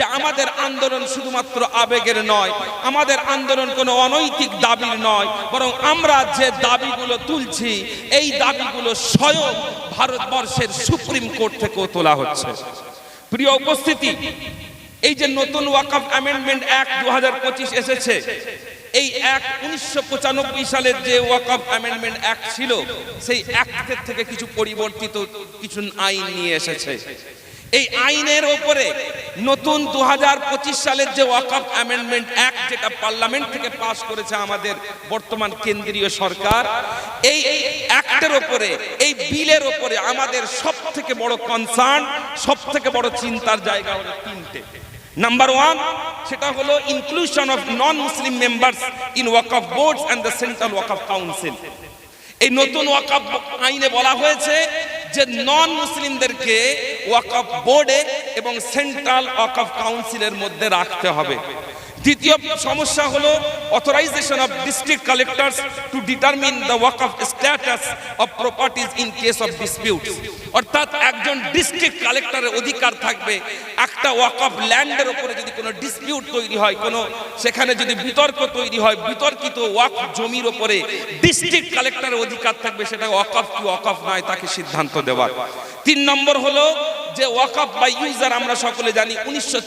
যে আমাদের আন্দোলন শুধুমাত্র আবেগের নয়, আমাদের আন্দোলন কোনো অনৈতিক দাবির নয়, বরং আমরা যে দাবিগুলো তুলছি, এই দাবিগুলো স্বয়ং ভারতবর্ষের সুপ্রিম কোর্ট থেকেও তোলা হচ্ছে। প্রিয় উপস্থিতি, এই যে নতুন ওয়াকফ অ্যামেন্ডমেন্ট অ্যাক্ট দু হাজার এসেছে, এই এক উনিশশো পঁচানব্বই সালের যে ওয়াকফ অ্যামেন্ডমেন্ট অ্যাক্ট ছিল, সেই অ্যাক্টের থেকে কিছু পরিবর্তিত কিছু আইন নিয়ে এসেছে। এই আইনের ওপরে নতুন দুহাজার পঁচিশ সালের যে ওয়াকফ অ্যামেন্ডমেন্ট অ্যাক্ট যেটা পার্লামেন্ট থেকে পাশ করেছে আমাদের বর্তমান কেন্দ্রীয় সরকার, এই এই অ্যাক্টের ওপরে, এই বিলের ওপরে আমাদের সব থেকে বড় কনসার্ন সব থেকে বড় চিন্তার জায়গা হলো তিনটে। নাম্বার ওয়ান সেটা হলো inclusion of non Muslim members in Waqf boards and the central Waqf council এই নতুন ওয়াকফ আইনে বলা হয়েছে যে নন মুসলিমদেরকে ওয়াকফ বোর্ডে এবং সেন্ট্রাল ওয়াকফ কাউন্সিলের মধ্যে রাখতে হবে। দ্বিতীয় সমস্যা হলো authorisation of district collectors to determine the Waqf status of properties in case of dispute অর্থাৎ একজন ডিস্ট্রিক্ট কালেক্টরের অধিকার থাকবে। একটা ওয়াকফ ল্যান্ডের উপরে যদি কোনো ডিসপিউট তৈরি হয়, কোনো সেখানে যদি বিতর্ক তৈরি হয়, বিতর্কিত ওয়াকফ জমির উপরে ডিস্ট্রিক্ট কালেক্টরের অধিকার থাকবে, সেটা ওয়াকফ কি ওয়াক অফ নয় তাকে সিদ্ধান্ত দেওয়ার তিন নম্বর হলো যে ওয়াকফ বাই ইউজার আমরা সকলে জানি, উনিশশো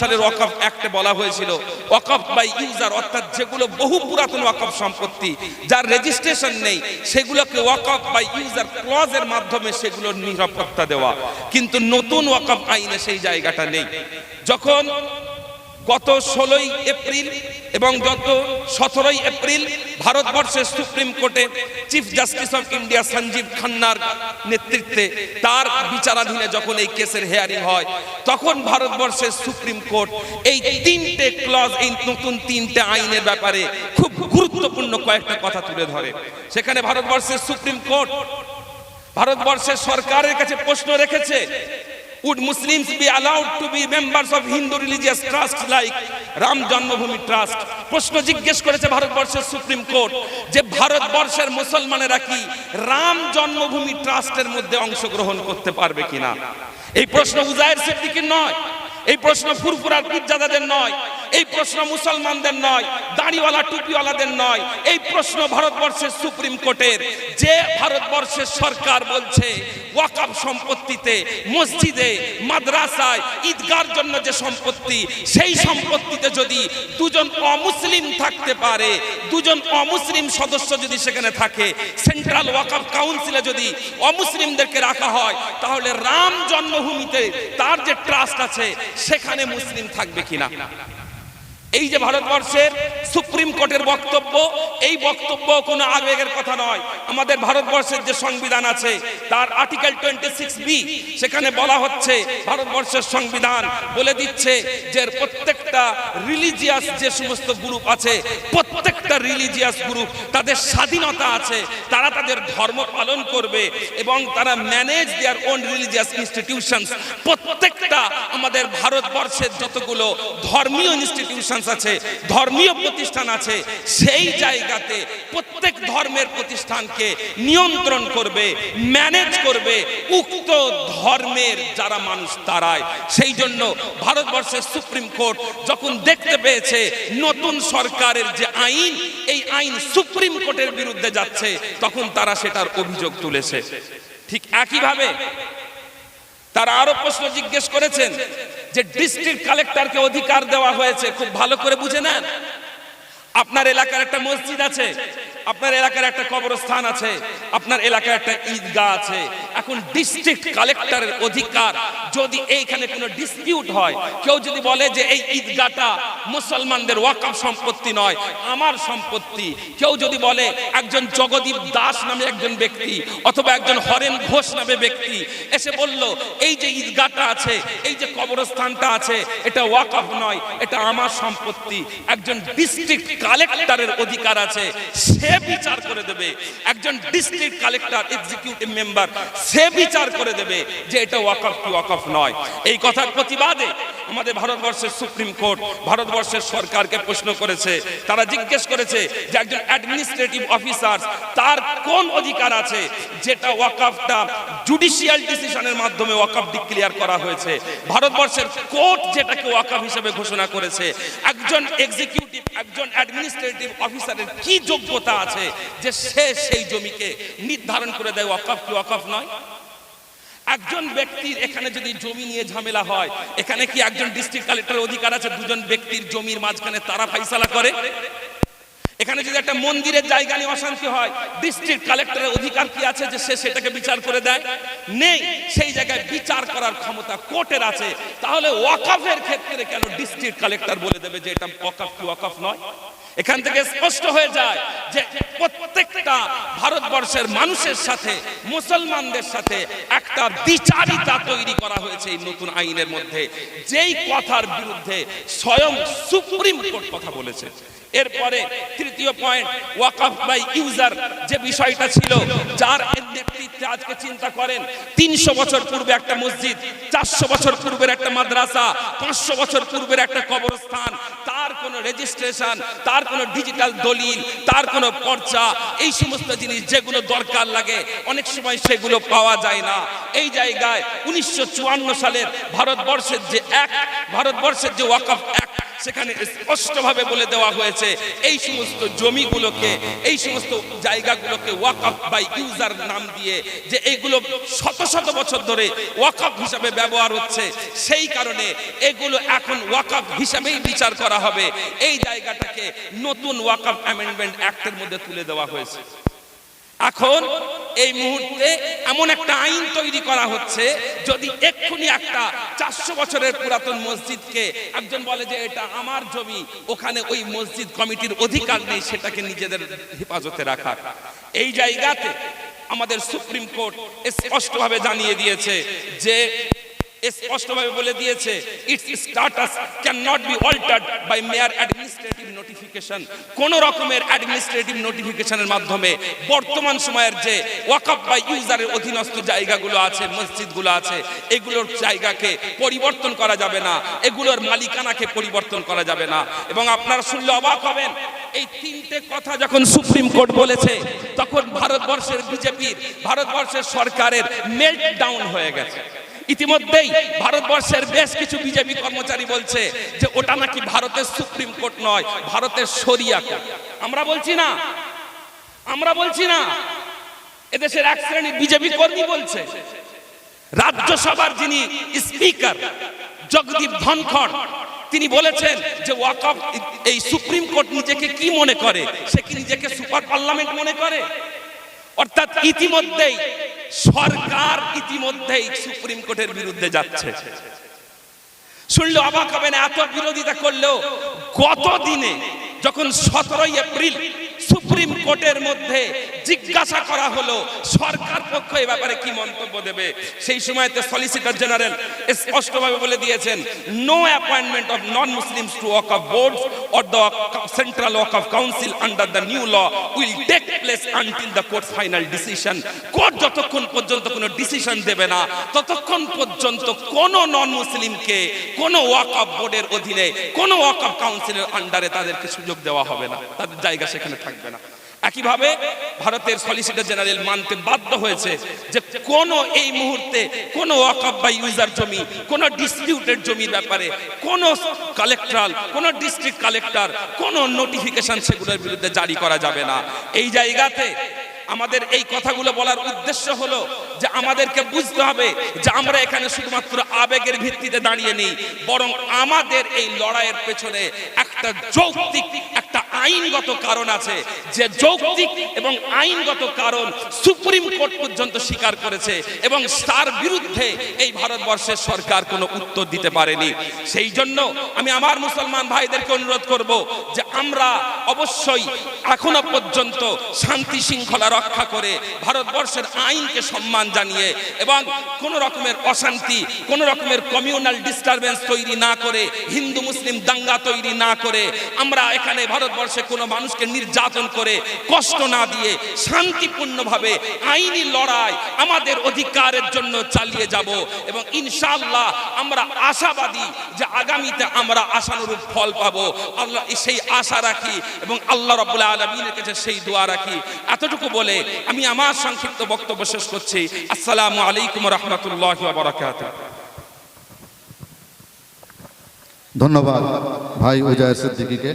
সালের ওয়াকফ অ্যাক্টে বলা হয়েছিল। ওয়াকফ বাই ইউজার অর্থাৎ যেগুলো বহু পুরাতন ওয়াকফ সম্পত্তি, যার রেজিস্ট্রেশন নেই, সেগুলোকে ওয়াকফ বাই ইউজার ক্লজের মাধ্যমে সেগুলোর নিরাপত্তা দেওয়া। কিন্তু নতুন ওয়াকফ আইনে সেই জায়গাটা নেই। যখন গত ষোলোই এপ্রিল এবং গত সতেরোই এপ্রিল ভারতবর্ষের সুপ্রিম কোর্টে chief justice of India Sanjiv খান্নার নেতৃত্বে তার বিচারাধীনে যখন এই কেসের হেয়ারিং হয়, তখন ভারতবর্ষের সুপ্রিম কোর্ট এই তিনটে ক্লজ এই নতুন তিনটে আইনের ব্যাপারে খুব গুরুত্বপূর্ণ কয়েকটা কথা তুলে ধরে। সেখানে ভারতবর্ষের সুপ্রিম কোর্ট, ভারতবর্ষের সরকারের কাছে প্রশ্ন রেখেছে would Muslims be allowed to be members of Hindu religious trusts like Ram জন্মভূমি ট্রাস্ট প্রশ্ন জিজ্ঞেস করেছে ভারতবর্ষের সুপ্রিম কোর্ট যে ভারতবর্ষের মুসলমানেরা কি রাম জন্মভূমি ট্রাস্টের মধ্যে অংশগ্রহণ করতে পারবে কিনা? এই প্রশ্ন উজায়ের সিদ্দিকির নয়, এই প্রশ্ন ফুরফুরার পীরজাদাদের নয় এই প্রশ্ন মুসলমানদের নয়, দাড়িওয়ালা, টুপিওয়ালাদের নয়, এই প্রশ্ন ভারতবর্ষের সুপ্রিম কোর্টের। যে ভারতবর্ষের সরকার বলছে, ওয়াকাব সম্পত্তিতে, মসজিদে, মাদ্রাসায়, ঈদগার জন্য যে সম্পত্তি, সেই সম্পত্তিতে যদি দুজন অমুসলিম থাকতে পারে, দুজন অমুসলিম সদস্য যদি সেখানে থাকে, সেন্ট্রাল ওয়াকাব কাউন্সিলে যদি অমুসলিমদেরকে রাখা হয়, তাহলে রাম জন্মভূমিতে তার যে ট্রাস্ট আছে, সেখানে মুসলিম থাকবে কিনা? এই যে ভারতবর্ষের সুপ্রিম কোর্টের বক্তব্য, এই বক্তব্য কোনো আবেগের কথা নয়। আমাদের ভারতবর্ষের যে সংবিধান আছে, তার আর্টিকেল টোয়েন্টি সিক্স বি, সেখানে বলা হচ্ছে, ভারতবর্ষের সংবিধান বলে দিচ্ছে যে প্রত্যেকটা রিলিজিয়াস যে সমস্ত গ্রুপ আছে, প্রত্যেকটা রিলিজিয়াস গ্রুপ তাদের স্বাধীনতা আছে, তারা তাদের ধর্ম পালন করবে এবং তারা manage their own religious institutions প্রত্যেকটা আমাদের ভারতবর্ষের যতগুলো ধর্মীয় ইনস্টিটিউশন আছে, ধর্মীয় প্রতিষ্ঠান আছে, সেই জায়গাতে প্রত্যেক ধর্মের প্রতিষ্ঠানকে নিয়ন্ত্রণ করবে ম্যানেজ করবে উক্ত ধর্মের যারা মানুষ তারাই। সেই জন্য ভারতবর্ষের সুপ্রিম কোর্ট যখন দেখতে পেয়েছে নতুন সরকারের যে আইন, এই আইন সুপ্রিম কোর্টের বিরুদ্ধে যাচ্ছে, তখন তারা সেটার অভিযোগ তুলেছে। ঠিক একইভাবে তারা আরও প্রশ্ন জিজ্ঞেস করেছেন যে ডিস্ট্রিক্ট কালেক্টরকে অধিকার দেওয়া হয়েছে, খুব ভালো করে বুঝে নেন। আপনার এলাকার একটা মসজিদ আছে, আপনার এলাকার একটা কবরস্থান আছে, আপনার এলাকার একটা ঈদগাহ আছে এখন ডিস্ট্রিক্ট কালেক্টরের অধিকার, যদি এইখানে কোনো ডিসপিউট হয়, কেউ যদি বলে যে এই ঈদগাটা মুসলমানদের ওয়াকাফ সম্পত্তি নয়, আমার সম্পত্তি। কেউ যদি বলে একজন জগদীপ দাস নামে একজন ব্যক্তি অথবা একজন হরেন ঘোষ নামে ব্যক্তি এসে বলল, এই যে ঈদগাটা আছে, এই যে কবরস্থানটা আছে, এটা ওয়াকাফ নয়, এটা আমার সম্পত্তি। একজন ডিস্ট্রিক্ট কালেক্টরের অধিকার আছে, সে বিচার করে দেবে। একজন ডিস্ট্রিক্ট কালেক্টর এক্সিকিউটিভ মেম্বার সে সে বিচার করে দেবে যে এটা ওয়াকফ কি ওয়াকফ নয়। এই কথার প্রতিবাদে আমাদের ভারতবর্ষের সুপ্রিম কোর্ট ভারতবর্ষের সরকারকে প্রশ্ন করেছে। তারা জিজ্ঞেস করেছে যে একজন অ্যাডমিনিস্ট্রেটিভ অফিসার তার কোন অধিকার আছে? যেটা ওয়াকফটা জুডিশিয়াল ডিসিশনের মাধ্যমে ওয়াকফ ডিক্লিয়ার করা হয়েছে। ভারতবর্ষের কোর্ট যেটাকে ওয়াকফ হিসেবে ঘোষণা করেছে। একজন এক্সিকিউটিভ একজন অ্যাডমিনিস্ট্রেটিভ অফিসারের কি যোগ্যতা আছে? যে সে সেই জমিকে নির্ধারণ করে দেয়, ওয়াকফ কি ওয়াকফ নয়? একজন ব্যক্তির এখানে যদি জমি নিয়ে ঝামেলা হয়, এখানে কি একজন ডিস্ট্রিক্ট কালেক্টর অধিকার আছে? দুজন ব্যক্তির জমির মাঝখানে তারা ফাইসালা করে? এখানে যদি একটা মন্দিরের জায়গা নিয়ে অশান্তি হয় ডিস্ট্রিক্ট কালেক্টরের অধিকার কি আছে যে সে সেটাকে বিচার করে দেয়? নেই। সেই জায়গায় বিচার করার ক্ষমতা কোর্টের আছে। তাহলে ওয়াকাফের ক্ষেত্রে কেন ডিস্ট্রিক্ট কালেক্টর বলে দেবে যে এটা ওয়াকাফ কি ওয়াকাফ নয়? এখান থেকে স্পষ্ট হয়ে যায় যে প্রত্যেকটা ভারতবর্ষের মানুষের সাথে, মুসলমানদের সাথে একটা বিচারিতা তৈরি করা হয়েছে এই নতুন আইনের মধ্যে। যেই কথার বিরুদ্ধে স্বয়ং সুপ্রিম কোর্ট কথা বলেছে। এরপরে তৃতীয় পয়েন্ট ওয়াকফ বাই ইউজার যে বিষয়টা ছিল, যার নেতৃত্বে আজকে চিন্তা করেন, তিনশো বছর পূর্বে একটা মসজিদ, চারশো বছর পূর্বের একটা মাদ্রাসা, পাঁচশো বছর পূর্বের একটা কবরস্থান, তার কোনো রেজিস্ট্রেশন তার কোনো ডিজিটাল দলিল, তার কোনো পর্চা, এই সমস্ত জিনিস যেগুলো দরকার লাগে, অনেক সময় সেগুলো পাওয়া যায় না। এই জায়গায় উনিশশো চুয়ান্ন সালের ভারতবর্ষের যে এক, ভারতবর্ষের যে ওয়াকফ এক সেখানে স্পষ্টভাবে বলে দেওয়া হয়েছে, এই সমস্ত জমিগুলোকে, এই সমস্ত জায়গাগুলোকে ওয়াকফ বাই ইউজার নাম দিয়ে যে এইগুলো শত শত বছর ধরে ওয়াকফ হিসাবে ব্যবহার হচ্ছে, সেই কারণে এগুলো এখন ওয়াকফ হিসাবেই বিচার করা হবে। এই জায়গাটাকে নতুন ওয়াকফ অ্যামেন্ডমেন্ট অ্যাক্টের মধ্যে তুলে দেওয়া হয়েছে। এখন এই মুহূর্তে এমন একটা আইন তৈরি করা হচ্ছে, যদি এক্ষুনি একটা চারশো বছরের পুরাতন মসজিদকে একজন বলে যে এটা আমার জমি, ওখানে ওই মসজিদ কমিটির অধিকার নেই, সেটাকে নিজেদের হেফাজতে রাখা। এই জায়গাতে আমাদের সুপ্রিম কোর্ট স্পষ্টভাবে জানিয়ে দিয়েছে যে স্পষ্টভাবে বলে দিয়েছে its status can not be altered by mere administrative notification কোন রকমের অ্যাডমিনিস্ট্রেটিভ নোটিফিকেশনের মাধ্যমে বর্তমান সময়ের যে ওয়াকফ বাই ইউজারের অধীনস্থ জায়গাগুলো আছে, মসজিদগুলো আছে, এগুলোর জায়গাকে পরিবর্তন করা যাবে না, এগুলোর মালিকানাকে পরিবর্তন করা যাবে না। এবং আপনারা শুনলে অবাক হবেন, এই তিনটে কথা যখন সুপ্রিম কোর্ট বলেছে, তখন ভারতবর্ষের বিজেপির, ভারতবর্ষের সরকারের মেল্ট ডাউন হয়ে গেছে। ইতিমধ্যেই ভারতবর্ষের বেশ কিছু বিজেপি কর্মচারী বলছে যে ওটা নাকি ভারতের সুপ্রিম কোর্ট নয়, ভারতের শরিয়া কোর্ট। আমরা বলছি না। আমরা বলছি না। এদেশের এক শ্রেণির বিজেপি কর্মী বলছে, রাজ্যসভার যিনি স্পিকার জগদীপ ধনখড়, তিনি বলেছেন যে ওয়াকফ এই সুপ্রিম কোর্ট নিজেকে কি মনে করে? সে কি নিজেকে সুপার পার্লামেন্ট মনে করে? অর্থাৎ ইতিমধ্যেই সরকার ইতিমধ্যেই সুপ্রিম কোর্টের বিরুদ্ধে যাচ্ছে। শুনলে অবাক হবে না এত বিরোধিতা করলেও গত দিনে যখন সতেরোই এপ্রিল সুপ্রিম কোর্টের মধ্যে জিজ্ঞাসা করা হলো, সরকার পক্ষ এই ব্যাপারে কি মন্তব্য দেবে? সেই সময়তে সলিসিটর জেনারেল স্পষ্টভাবে বলে দিয়েছেন no appointment of non Muslims to Waqf boards or the central Waqf council under the new law will take place until the court final decision court যতক্ষণ পর্যন্ত কোনো ডিসিশন দেবে না, ততক্ষণ পর্যন্ত কোন নন মুসলিমকে কোন ওয়াক অফ বোর্ডের অধীনে, কোন ওয়াক অফ কাউন্সিলের আন্ডারে তাদেরকে সুযোগ দেওয়া হবে না। তাদের জায়গা সেখানে থাকবে না। একইভাবে ভারতের সলিসিটর জেনারেল মানতে বাধ্য হয়েছে যে কোন এই মুহূর্তে কোন ওয়াকফ বা ইউজার জমি, কোন ডিসপিউটেড জমির ব্যাপারে কোন কালেক্টরাল কোন ডিস্ট্রিক্ট কালেক্টর কোন নোটিফিকেশন সেগুলোর বিরুদ্ধে জারি করা যাবে না। এই জায়গাতে আমাদের এই কথাগুলো বলার উদ্দেশ্য হলো যে আমাদেরকে বুঝতে হবে যে আমরা এখানে শুধুমাত্র আবেগের ভিত্তিতে দাঁড়িয়ে নেই, বরং আমাদের এই লড়াইয়ের পেছনে একটা যৌক্তিক আইনগত কারণ আছে যে যৌক্তিক এবং আইনগত কারণ সুপ্রিম কোর্ট পর্যন্ত স্বীকার করেছে এবং তার বিরুদ্ধে এই ভারতবর্ষের সরকার কোনো উত্তর দিতে পারেনি। সেই জন্য আমি আমার মুসলমান ভাইদেরকে অনুরোধ করব যে আমরা অবশ্যই এখনও পর্যন্ত শান্তি শৃঙ্খলা রক্ষা করে ভারতবর্ষের আইনকে সম্মান জানিয়ে এবং কোন রকমের অশান্তি, কোন রকমের কমিউনাল ডিস্টারবেন্স তৈরি না করে, হিন্দু, মুসলিম দাঙ্গা তৈরি না করে আমরা এখানে ভারতবর্ষ ভারতবর্ষে কোনো মানুষকে নির্যাতন করে, কষ্ট না দিয়ে শান্তিপূর্ণভাবে আইনি লড়াই আমাদের অধিকারের জন্য চালিয়ে যাব এবং ইনশাআল্লাহ আমরা আশাবাদী যে আগামীতে আমরা আশানুরূপ ফল পাবো। আল্লাহ সেই আশা রাখি এবং আল্লাহ রাব্বুল আলামিনের কাছে সেই দোয়া রাখি। এতটুকু বলে আমি আমার সংক্ষিপ্ত বক্তব্য শেষ করছি। আসসালামু আলাইকুম রহমতুল্লাহ বারাকাতুহু। ধন্যবাদ ভাই উজয় সিদ্দিকীকে।